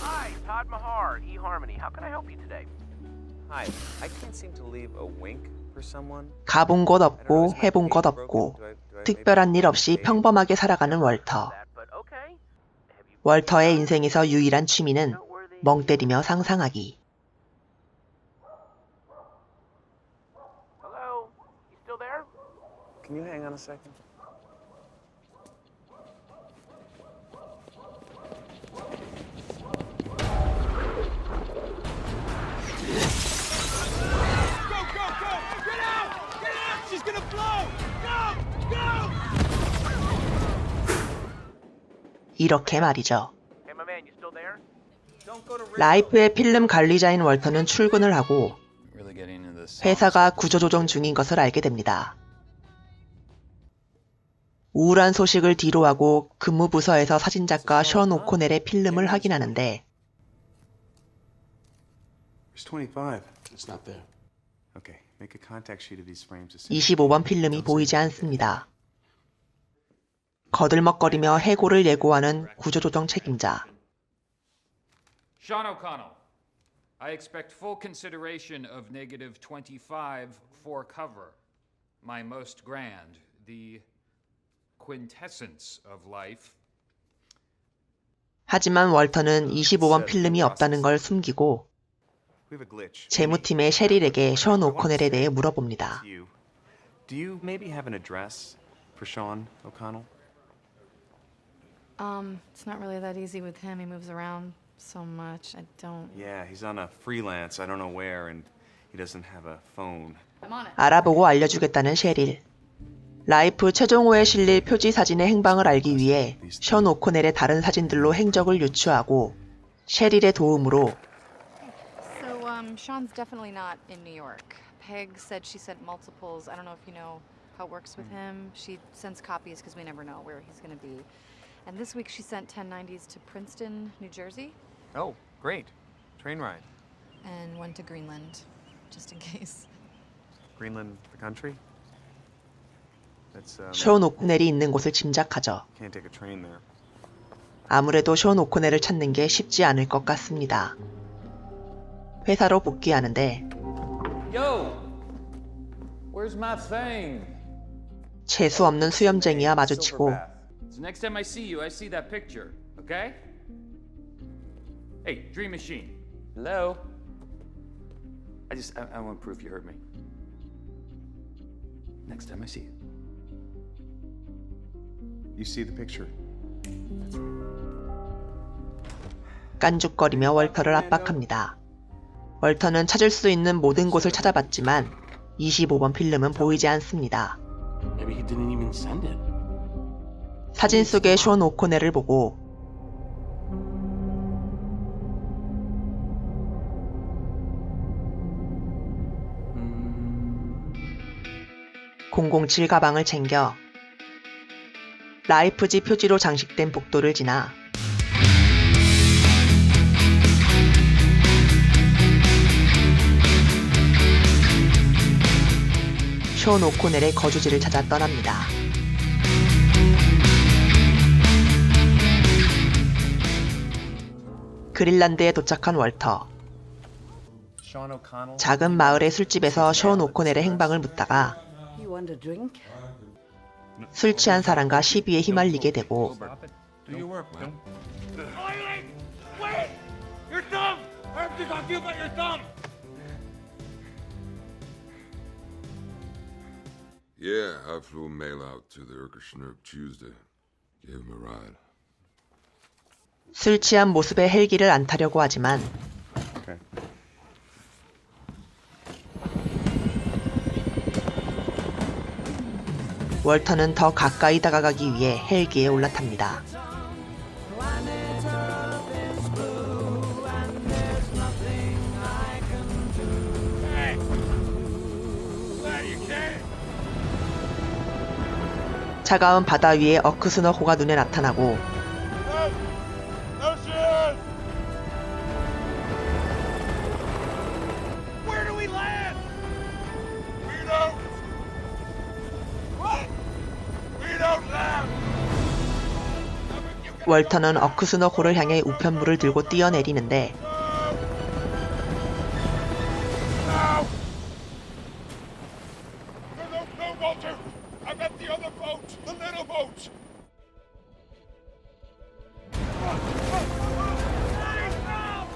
Hi, Todd Mahar, eHarmony. How can I help you today? Hi, I can't seem to leave a wink for someone. 가본 곳 없고 해본 것 없고 특별한 일 없이? 평범하게 살아가는 월터. 월터의 인생에서 유일한 취미는? 멍 때리며 상상하기. Hello? You still there? Can you hang on a second? Go, go, go! Get out! Get out! She's gonna blow! Go! Go! 이렇게 말이죠. Hey, my man, you still there? Don't go to Rizzo. 라이프의 필름 관리자인 월터는 출근을 하고 Really getting into this. 회사가 구조조정 중인 것을 알게 됩니다. 우울한 소식을 뒤로하고 근무 부서에서 사진작가 션 오코넬의 필름을 확인하는데 There's 25. It's not there. Okay, make a contact sheet of these frames. as soon as 25번 필름이 보이지 않습니다. 거들먹거리며 해고를 예고하는 구조조정 책임자. Sean O'Connell, I expect full consideration of negative 25 for cover. My most grand, the quintessence of life. 하지만 월터는 25번 필름이 없다는 걸 숨기고 We have a glitch. 재무팀의 셰릴에게 션 오코넬에 대해 물어봅니다. It's you. Do you maybe have an address for Sean O'Connell? Um, it's not really that easy with him. He moves around so much. I don't. Yeah, he's on a freelance. I don't know where, and he doesn't have a phone. I'm on it. 알아보고 알려주겠다는 셰릴. 라이프 최종호에 실릴 표지 사진의 행방을 알기 위해 션 오코넬의 다른 사진들로 행적을 유추하고 셰릴의 도움으로 So, um, Sean's definitely not in New York. Peg said she sent multiples. I don't know if you know how it works with him. She sends copies because we never know where he's going to be. And this week she sent 1090s to Princeton, New Jersey, Oh, great. Train ride. and one to Greenland, just in case. Greenland, the country? Um. 션 오코넬이 있는 곳을 짐작하죠. 아무래도 션 오코넬을 찾는 게 쉽지 않을 것 같습니다. 회사로 복귀하는데 Yo! Where's my thing? 재수 없는 수염쟁이와 마주치고 So next time I see you, I see that picture, okay? Hey, Dream Machine. Hello. I just I, I want proof you heard me. Next time I see you. You see the picture? 깐죽거리며 월터를 압박합니다. 월터는 찾을 수 있는 모든 곳을 찾아봤지만 25번 필름은 보이지 않습니다. Maybe he didn't even send it. 사진 속의 션 오코넬을 보고 (007) 가방을 챙겨 라이프지 표지로 장식된 복도를 지나 션 오코넬의 거주지를 찾아 떠납니다. 그린란드에 도착한 월터. 작은 마을의 술집에서 션 오코넬의 행방을 묻다가 술 취한 사람과 시비에 휘말리게 되고 Do your work, man. Wait! Wait! Your thumb! I have to talk to you about your thumb! Yeah, I flew a mail out to the Urkerschnurk Tuesday. Gave him a ride. 술 취한 모습의 헬기를 안 타려고 하지만 월터는 더 가까이 다가가기 위해 헬기에 올라탑니다. 차가운 바다 위에 어크스너호가 눈에 나타나고 월터는 어크스너호를 향해 우편물을 들고 뛰어내리는데!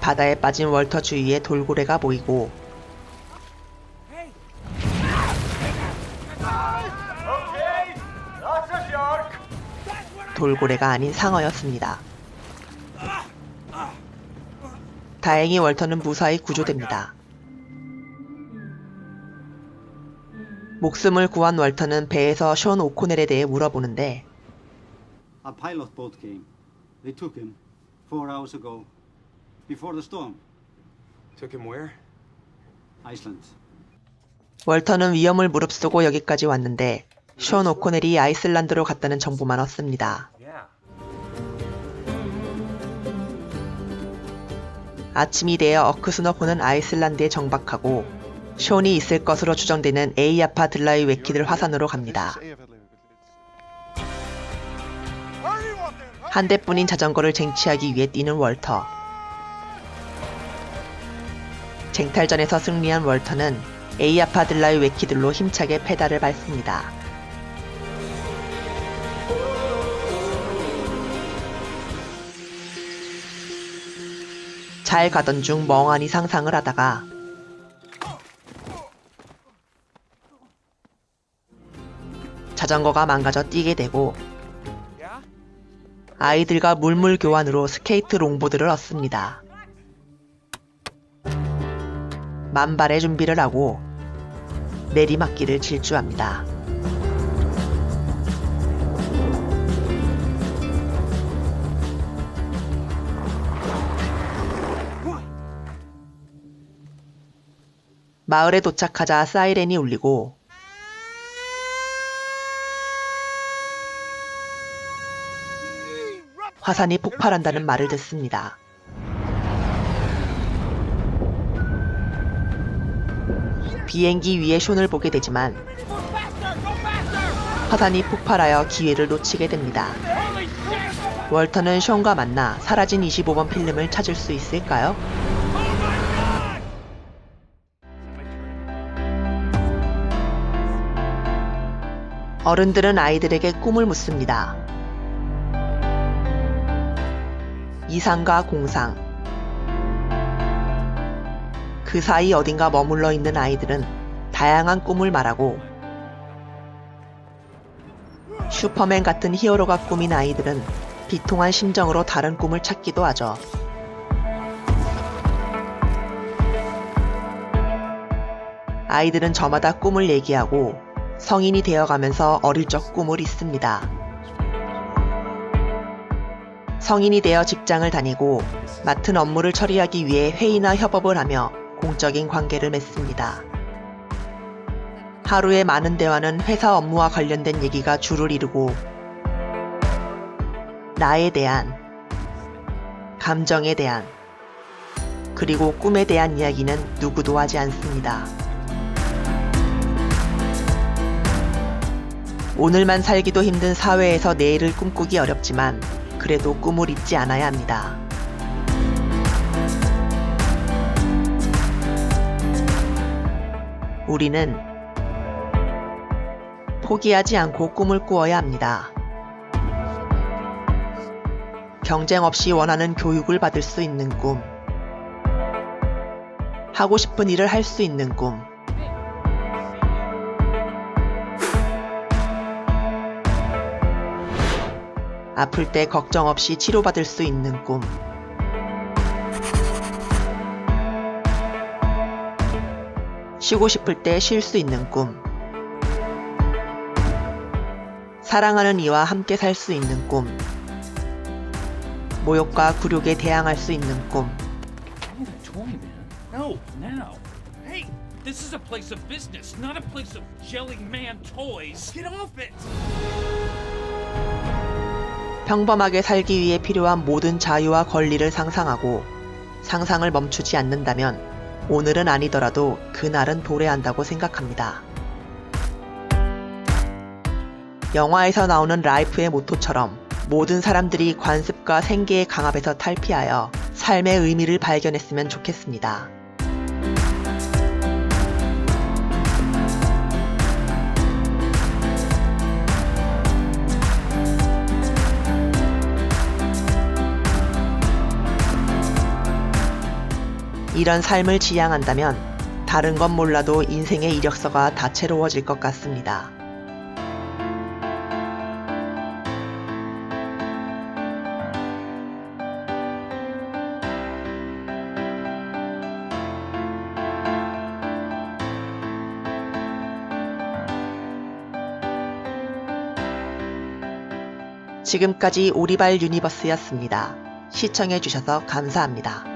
바다에 빠진 월터 주위에 돌고래가 보이고 돌고래가 아닌 상어였습니다. 다행히 월터는 무사히 구조됩니다. 목숨을 구한 월터는 배에서 션 오코넬에 대해 물어보는데 A pilot boat came. They took him four hours ago, before the storm. Took him where? Iceland. 월터는 위험을 무릅쓰고 여기까지 왔는데 션 오코넬이 아이슬란드로 갔다는 정보만 얻습니다. 아침이 되어 어크스너호는 아이슬란드에 정박하고 션이 있을 것으로 추정되는 에이아파 들라이 웨키들 화산으로 갑니다. 한 대뿐인 자전거를 쟁취하기 위해 뛰는 월터. 쟁탈전에서 승리한 월터는 에이아파 들라이 웨키들로 힘차게 페달을 밟습니다. 잘 가던 중 멍하니 상상을 하다가 자전거가 망가져 뛰게 되고 아이들과 물물 교환으로 스케이트 롱보드를 얻습니다. 만발의 준비를 하고 내리막길을 질주합니다. 마을에 도착하자 사이렌이 울리고 화산이 폭발한다는 말을 듣습니다. 비행기 위에 션을 보게 되지만 화산이 폭발하여 기회를 놓치게 됩니다. 월터는 션과 만나 사라진 25번 필름을 찾을 수 있을까요? 어른들은 아이들에게 꿈을 묻습니다. 이상과 공상. 그 사이 어딘가 머물러 있는 아이들은 다양한 꿈을 말하고 슈퍼맨 같은 히어로가 꾸민 아이들은 비통한 심정으로 다른 꿈을 찾기도 하죠. 아이들은 저마다 꿈을 얘기하고 성인이 되어가면서 어릴 적 꿈을 잊습니다. 성인이 되어 직장을 다니고 맡은 업무를 처리하기 위해 회의나 협업을 하며 공적인 관계를 맺습니다. 하루의 많은 대화는 회사 업무와 관련된 얘기가 주를 이루고 나에 대한, 감정에 대한, 그리고 꿈에 대한 이야기는 누구도 하지 않습니다. 오늘만 살기도 힘든 사회에서 내일을 꿈꾸기 어렵지만 그래도 꿈을 잊지 않아야 합니다. 우리는 포기하지 않고 꿈을 꾸어야 합니다. 경쟁 없이 원하는 교육을 받을 수 있는 꿈. 하고 싶은 일을 할 수 있는 꿈. 아플 때 걱정 없이 치료받을 수 있는 꿈. 쉬고 싶을 때 쉴 수 있는 꿈. 사랑하는 이와 함께 살 수 있는 꿈. 모욕과 굴욕에 대항할 수 있는 꿈. This is a place of business, not a place of jelly man toys. Get off it! 평범하게 살기 위해 필요한 모든 자유와 권리를 상상하고 상상을 멈추지 않는다면 오늘은 아니더라도 그날은 도래한다고 생각합니다. 영화에서 나오는 라이프의 모토처럼 모든 사람들이 관습과 생계의 강압에서 탈피하여 삶의 의미를 발견했으면 좋겠습니다. 이런 삶을 지향한다면 다른 건 몰라도 인생의 이력서가 다채로워질 것 같습니다. 지금까지 오리발 유니버스였습니다. 시청해주셔서 감사합니다.